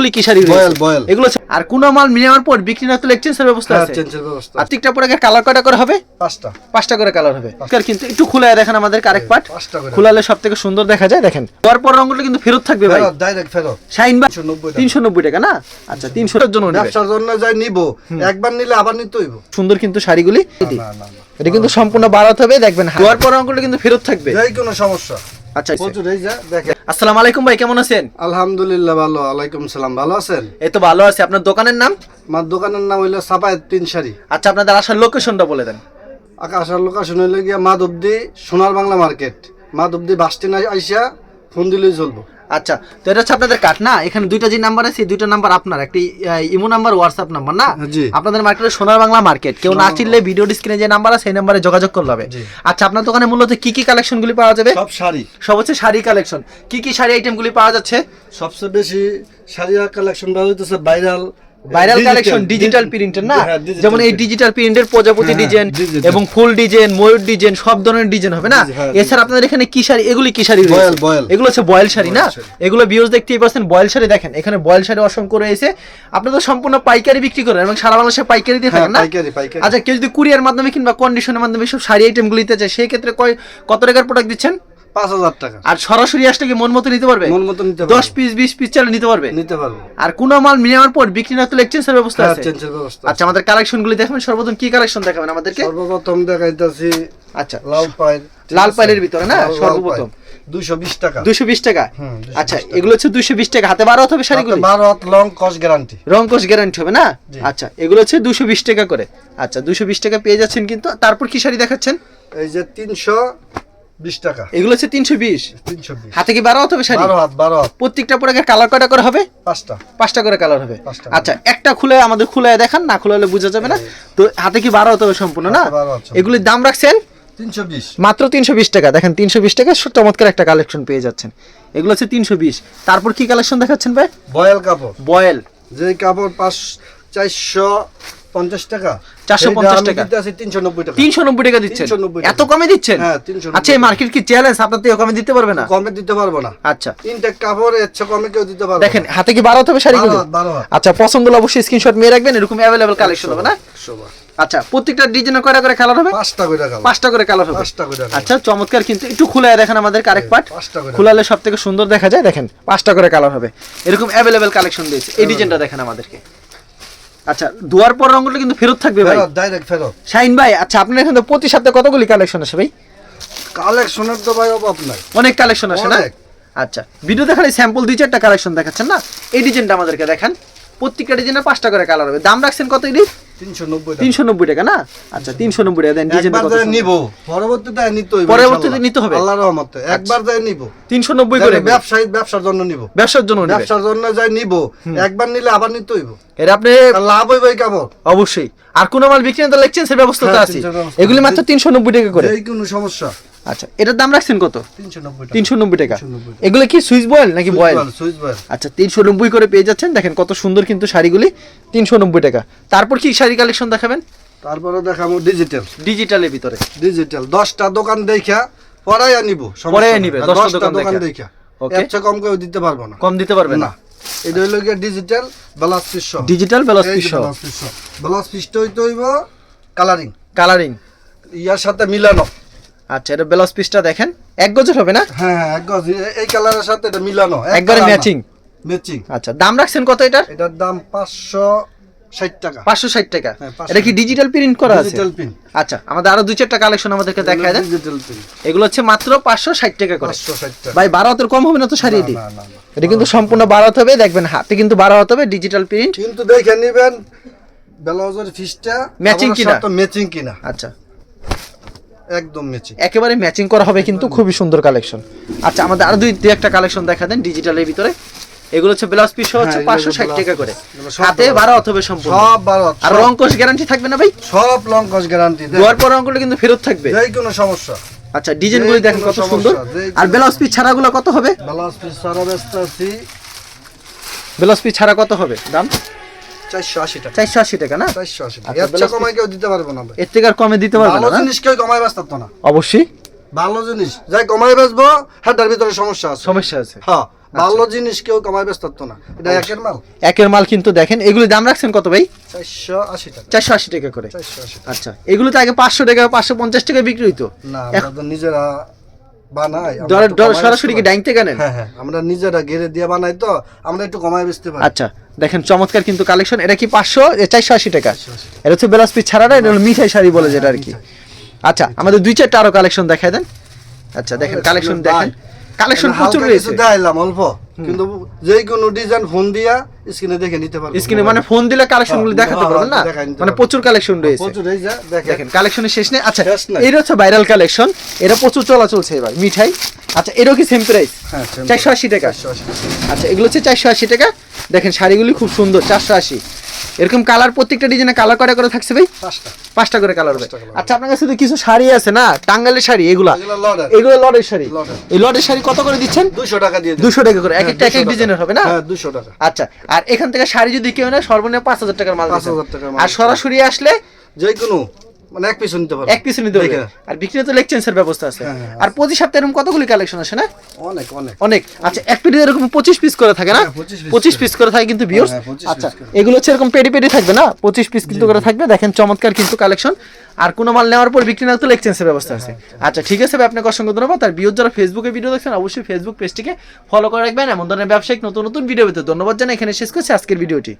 এগুলি কি শাড়ি বয়েল। এগুলো আর কোন মাল পর বিক্রি না এক্সচেঞ্জের ব্যবস্থা হ্যাঁ আছে? চেঞ্জের ব্যবস্থা আর প্রত্যেকটা কালার কয়টা করে হবে? পাঁচটা। পাঁচটা করে কালার হবে। কিন্তু একটু খুলে দেখেন আমাদের পার্ট খুলালে সব থেকে সুন্দর দেখা যায় দেখেন। দেওয়ার পর রঙগুলো কিন্তু ফেরত থাকবে ভাই। ডাইরেক্ট ফেরত। শাইন বা 390 টাকা। না? আচ্ছা তিনশো জন্য নেবে। ব্যবসার জন্য যাই নিব। একবার নিলে আবার নিতে হইব। সুন্দর কিন্তু শাড়িগুলি। এটা কিন্তু সম্পূর্ণ বাড়াতে হবে দেখবেন দেওয়ার পর রঙগুলো কিন্তু ফেরত থাকবে। যাই কোনো সমস্যা। আচ্ছা আসসালামু আলাইকুম ভাই কেমন আছেন? আলহামদুলিল্লাহ ভালো আলাইকুম সালাম ভালো আছেন? এই তো ভালো আছে। আপনার দোকানের নাম? আমার দোকানের নাম হইল সাপায়ের তিন শাড়ি আচ্ছা আপনাদের আসার লোকেশনটা বলে দেন। আকাশের লোকেশন হইল গিয়া Madhabdi Sonar Bangla market. Madhabdi bus stand আইসা ফোন দিলেই চলবো। আচ্ছা তো এটা হচ্ছে আপনাদের কার্ড না? এখানে দুইটা যে নাম্বার আছে দুইটা নাম্বার আপনার একটি ইমো নাম্বার হোয়াটসঅ্যাপ নাম্বার না? আপনাদের মার্কেটে সোনার বাংলা মার্কেট কেউ না চিনলে ভিডিও স্ক্রিনে যে নাম্বার আছে সেই নাম্বারে যোগাযোগ করতে হবে। আচ্ছা আপনার দোকানে মূলত কি কি কালেকশন গুলি পাওয়া যাবে? সব শাড়ি। সব হচ্ছে শাড়ি কালেকশন কি কি শাড়ি আইটেমগুলি পাওয়া যাচ্ছে? সবচেয়ে বেশি শাড়ি কালেকশন ভালো হইতেছে ভাইরাল ভাইরাল কালেকশন ডিজিটাল প্রিন্টের না? হ্যাঁ, যেমন এই। ডিজিটাল প্রিন্টের প্রজাপতি হ্যাঁ, ডিজাইন এবং ফুল ডিজাইন ময়ূর ডিজাইন সব ধরনের ডিজাইন হবে না? হ্যাঁ, এছাড়া আপনাদের এখানে কি শাড়ি? এগুলি কি শাড়ি রয়েছে। এগুলো হচ্ছে বয়েল শাড়ি না? এগুলো বিউজ দেখতেই পাচ্ছেন বয়েল শাড়ি দেখেন। এখানে বয়েল শাড়ি অসংখ্য রয়েছে। আপনাদের সম্পূর্ণ পাইকারি বিক্রি করেন এবং সারা বাংলাদেশে পাইকারি দিয়ে হ্যাঁ থাকেন না? আচ্ছা কেউ যদি কুরিয়ার মাধ্যমে কিংবা কন্ডিশনের মাধ্যমে সব শাড়ি আইটেমগুলো নিতে চায় সেই ক্ষেত্রে কয় কত টাকার প্রোডাক্ট দিচ্ছেন? পাঁচ হাজার টাকা। আর সরাসরি আসলে কি মন মতো নিতে পারবে? মন মতো নিতে দশ পিস বিশ পিস চালে নিতে পারবে? নিতে পারব। আর কোনো মাল পর বিক্রি না এক্সচেঞ্জের ব্যবস্থা হ্যাঁ আছে? চেঞ্জের ব্যবস্থা আচ্ছা আমাদের কালেকশন গুলি দেখাবেন সর্বপ্রথম কি কালেকশন দেখাবেন আমাদেরকে? সর্বপ্রথম দেখাইতেছি আচ্ছা। লাল লাল পাইলের ভিতরে না? সর্বপ্রথম। দুইশো বিশ টাকা। দুইশো বিশ টাকা? আচ্ছা এগুলো হচ্ছে দুইশো বিশ টাকা। হাতে বারো হবে শাড়িগুলি? লং কস গ্যারান্টি রঙ্কশ গ্যারান্টি হবে না? আচ্ছা এগুলো হচ্ছে দুশো বিশ টাকা করে। আচ্ছা দুশো বিশ টাকা পেয়ে যাচ্ছেন কিন্তু তারপর কি শাড়ি দেখাচ্ছেন? এই যে তিনশো বিশ টাকা। এগুলো হচ্ছে তিনশো বিশ। তিনশো বিশ। হাতে কি বারো হবে শাড়ি? বারো হাত বারো হাত। প্রত্যেকটা প্রোডাক্টের কালার কয়টা করে হবে? পাঁচটা। পাঁচটা করে কালার হবে। আচ্ছা একটা খুলে আমাদের খুলে দেখান না খুলে হলে বোঝা যাবে না। তো হাতে কি বারো হতে হবে সম্পূর্ণ না? হাতে 12 হতে হবে। এগুলির দাম রাখছেন? তিনশো বিশ। মাত্র তিনশো বিশ টাকা। দেখেন তিনশো বিশ টাকা চমৎকার একটা কালেকশন পেয়ে যাচ্ছেন। এগুলো হচ্ছে তিনশো বিশ। তারপর কি কালেকশন দেখাচ্ছেন ভাই? বয়েল কাপড়। বয়েল। যে কাপড় পাঁচ চারশো পঞ্চাশ টাকা। 450 টাকা। তিনশো নব্বই টাকা। তিনশো নব্বই টাকা দিচ্ছেন? এত কমে দিচ্ছেন? হ্যাঁ, 390 আচ্ছা এই মার্কেট কি চ্যালেঞ্জ আপনার থেকে কমে দিতে পারবে না। কমে দিতে পারব না। আচ্ছা। ইনটেক কাপড় কমে কেউ দিতে পারবে দেখেন হাতে কি বারো হবে শাড়িগুলো। আচ্ছা পছন্দ হলে অবশ্যই স্ক্রিনশট নিয়ে রাখবেন এরকম অ্যাভেলেবল কালেকশন হবে না? আচ্ছা প্রত্যেকটা কয়টা করে কালার হবে? পাঁচটা করে টাকা পাঁচটা করে কালার হবে। পাঁচটা করে আচ্ছা চমৎকার কিন্তু একটু খুলে দেখেন আমাদের আরেক পার্ট পাঁচটা করে। খুলালে সব থেকে সুন্দর দেখা যায় দেখেন পাঁচটা করে কালার হবে। এরকম অ্যাভেলেবেল কালেকশন দিয়েছে। এই ডিজাইনটা দেখেন আমাদেরকে। আচ্ছা দুয়ার পর রঙগুলো কিন্তু ফেরত থাকবে ভাই। ডাইরেক্ট ফেরত। শাইন ভাই আচ্ছা আপনার এখানে প্রতি সপ্তাহে কতগুলি কালেকশন আসে ভাই? কালেকশনের তো ভাই অভাব নাই। অনেক কালেকশন আসে না। আচ্ছা ভিডিও দেখালে স্যাম্পল দুই চারটা কালেকশন দেখাচ্ছেন না? এই ডিজাইনটা আমাদেরকে দেখান। প্রত্যেকটা ডিজাইনের পাঁচটা করে কালার হবে। দাম রাখছেন কত এটি? টাকা। না? আচ্ছা তিনশো নব্বই টাকা দেন ডিজাইনটা কত নিব। পরবর্তীতে নিতে হইবে পরবর্তীতে নিতে হবে? আচ্ছা। আল্লাহর রহমতে। একবার যায় নিব। তিনশো নব্বই করে ব্যবসায়ী ব্যবসার জন্য নিব। ব্যবসার জন্য ব্যবসার জন্য যাই নিব। একবার নিলে আবার নিতে হইব। এটা আপনি লাভ হইবে কেমন অবশ্যই। আর কোনো মাল বিক্রি না তো এক্সচেঞ্জের ব্যবস্থা হ্যাঁ, আছে। এগুলি মাত্র তিনশো নব্বই টাকা করে। এই কোনো সমস্যা। আচ্ছা এটার দাম রাখছেন কত? তিনশো নব্বই টাকা। এগুলো কি সুইচ বয়েল নাকি বয়েল? আচ্ছা তিনশো নব্বই করে পেয়ে যাচ্ছেন। দেখেন কত সুন্দর কিন্তু শাড়িগুলি তিনশো নব্বই টাকা। তারপর কি শাড়ি কালেকশন দেখাবেন? তারপরে দেখাবো ডিজিটাল ডিজিটালের ভিতরে। ডিজিটাল দশটা দোকান দেখা পরাই আনিব পরাইয়া নিবে, দশটা দোকান দেখা। চেয়ে কম কেউ দিতে পারব না। কম দিতে পারবে না? এটা হইল গিয়ে digital blouse piece digital blouse piece blouse piece হইতে হইব কালারিং কালারিং ইয়ার সাথে মিলানো। আচ্ছা এটা ব্লাউজ পিসটা দেখেন। এক গজের হবে না? হ্যাঁ হ্যাঁ এক গজ। এই কালারের সাথে এটা মিলানো। একবারে ম্যাচিং ম্যাচিং আচ্ছা দাম রাখছেন কত এটার? এটার দাম পাঁচশো ষাট টাকা। পাঁচশো ষাট টাকা। হ্যাঁ, 560 এটা কি ডিজিটাল প্রিন্ট করা আছে? ডিজিটাল পিন আচ্ছা আমাদের আরও দুই চারটা কালেকশন আমাদেরকে দেখা দেন। ডিজিটাল পিন এগুলো হচ্ছে মাত্র পাঁচশো ষাট টাকা করে। ভাই বারো হাতের কম হবে না তো শাড়ি এটি কিন্তু সম্পূর্ণ বারো হাত হবে দেখবেন হাতে কিন্তু বারো হাত হবে ডিজিটাল প্রিন্ট কিন্তু দেখে নিবেন ব্লাউজের ফিসটা Matching কিনা? ম্যাচিং কিনা। আচ্ছা। একদম ম্যাচিং। একেবারে ম্যাচিং করা হবে কিন্তু খুবই সুন্দর কালেকশন। আচ্ছা আমাদের আরও দুই দুই একটা কালেকশন দেখা দেন ডিজিটালের ভিতরে। এগুলো হচ্ছে ব্লাউজ পিস হচ্ছে হ্যাঁ, ষাট blouse টাকা করে। হাতে হাত সম্পূর্ণ। সব বারো আর রং কোষ গ্যারান্টি থাকবে না ভাই? সব লং কস গ্যারান্টি দেওয়ার পর রঙগুলো কিন্তু ফেরত থাকবে। যেই কোনো সমস্যা। আচ্ছা ডিজাইনগুলো দেখেন কত সুন্দর। আর ব্লাউজ পিস ছাড়াগুলো কত হবে? ব্লাউজ পিস সারা ব্যস্ত আছি। ব্লাউজ পিস ছাড়া কত হবে? দাম? চারশো আশি টাকা। চারশো আশি টাকা না? চারশো আশি টাকা। এর চেয়ে কমাই কেউ দিতে পারব না এর থেকে আর কমে দিতে পারবে ভালো না? জিনিস কেউ কমাই ব্যস্ত না। অবশ্যই। ভালো জিনিস। যাই কমাই বেচবো হাটার ভিতরে সমস্যা আছে। সমস্যা আছে। হ্যাঁ ভালো জিনিস কেউ কমায় ব্যস্ত না। এটা একের মাল। একের মাল কিন্তু দেখেন এগুলি দাম রাখছেন কত ভাই? চারশো আশি টাকা। চারশো আশি টাকা করে। আচ্ছা এগুলো তো আগে পাঁচশো টাকা পাঁচশো পঞ্চাশ টাকা বিক্রি হইতো। না নিজেরা বানাই সরাসরি কি ডাইং থেকে নেন হ্যাঁ হ্যাঁ আমরা নিজেরা ঘেরে দিয়ে বানাই তো আমরা একটু কমায় বেচতে পারি আচ্ছা দেখেন চমৎকার কিন্তু কালেকশন। এটা কি পাঁচশো? চারশো আশি টাকা। এটা হচ্ছে বেলাস পিস ছাড়া না এটা হলো মিঠাই শাড়ি বলে যেটা আর কি। আচ্ছা আমাদের দুই চারটা আরও কালেকশন দেখাই দেন। আচ্ছা দেখেন কালেকশন দেখেন। কালেকশন প্রচুর রয়েছে। দেখাইলাম অল্প। কিন্তু যে কোনো ডিজাইন ফোন দিয়া স্ক্রিনে দেখে নিতে পারব। স্ক্রিনে মানে ফোন দিলে কালেকশনগুলো হ্যাঁ, দেখাতে হ্যাঁ, পারবেন না? মানে প্রচুর কালেকশন রয়েছে। প্রচুর এই যে দেখেন কালেকশনের শেষ নেই। আচ্ছা। এটা হচ্ছে ভাইরাল কালেকশন এটা প্রচুর চলা চলছে এবার মিঠাই। আচ্ছা এটাও কি সেম প্রাইস হ্যাঁ চারশো আশি টাকা। আচ্ছা এগুলো হচ্ছে চারশো আশি টাকা। দেখেন শাড়িগুলি খুব সুন্দর চারশো আশি। এরকম কালার প্রত্যেকটা ডিজাইনে কালার করে করে থাকছে ভাই? পাঁচটা। পাঁচটা করে কালার হবে আচ্ছা আপনার কাছে তো কিছু শাড়ি আছে না? টাঙ্গালের শাড়ি এগুলা? এগুলো লটের শাড়ি। এই লটের শাড়ি কত করে দিচ্ছেন? দুশো টাকা দিয়ে। দুশো টাকা করে। এক হ্যাঁ, একটা এক এক ডিজাইনের হবে না? হ্যাঁ দুশো টাকা। আচ্ছা আর এখান থেকে শাড়ি যদি কেউ না সর্বনিম্ন পাঁচ হাজার টাকার মাল 5,000 হাজার মাল আর সরাসরি আসলে যে কোনো মানে এক পিছু নিতে পারব। এক পিছু নিতে হবে আর বিক্রি তো লেকচেন্সের ব্যবস্থা আছে। হ্যাঁ, হ্যাঁ, আর প্রতি সপ্তাহে এরকম কতগুলি কালেকশন আসে না? অনেক অনেক। অনেক। আচ্ছা এক পেটি এরকম পঁচিশ পিস করে থাকে না? হ্যাঁ, 25 পঁচিশ পিস করে থাকে কিন্তু হ্যাঁ, 25 আচ্ছা এগুলো হচ্ছে এরকম পেটি পেটি থাকবে না? পঁচিশ পিস কিন্তু করে থাকবে। দেখেন চমৎকার কিন্তু কালেকশন আর কোনো মাল নেওয়ার পর বিক্রি না তো এক্সচেঞ্জের ব্যবস্থা আছে। আচ্ছা ঠিক আছে আপনাকে অসংখ্য ধন্যবাদ। আর বিয়োর যারা ফেসবুকে ভিডিও দেখছেন অবশ্যই ফেসবুক পেজটিকে ফলো করে রাখবেন। এমন ধরনের ব্যবসায়িক নতুন নতুন ভিডিও পেতে ধন্যবাদ জানাই। এখানে শেষ করছি আজকের ভিডিওটি